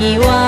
遗忘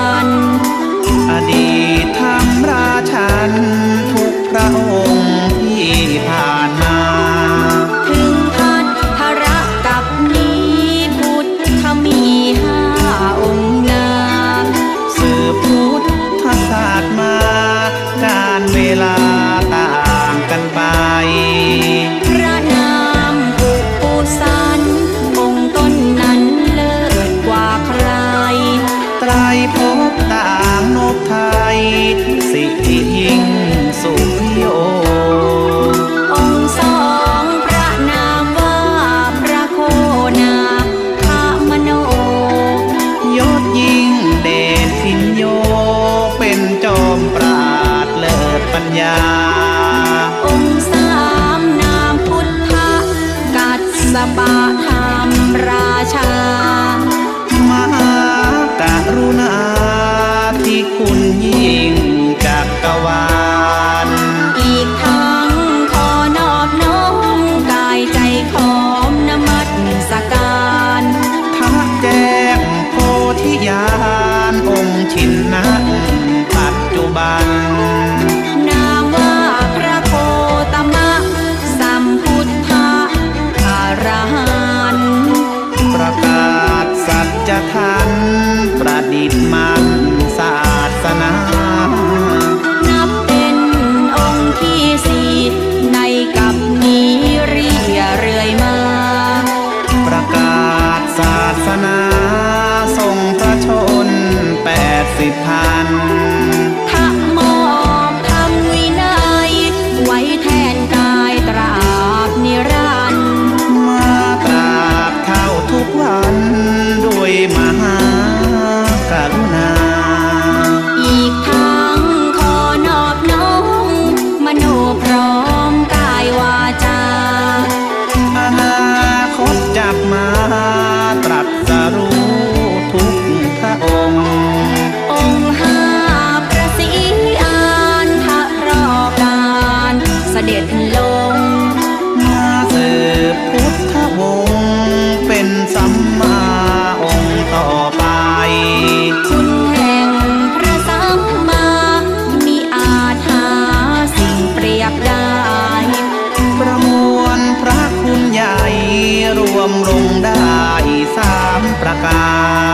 ชินนาปัจจุบัน นามว่าพระโคตมะ สัมพุทธะอรหันประกาศสัจธรรมประดิษฐ์มาำรงได้สามประการ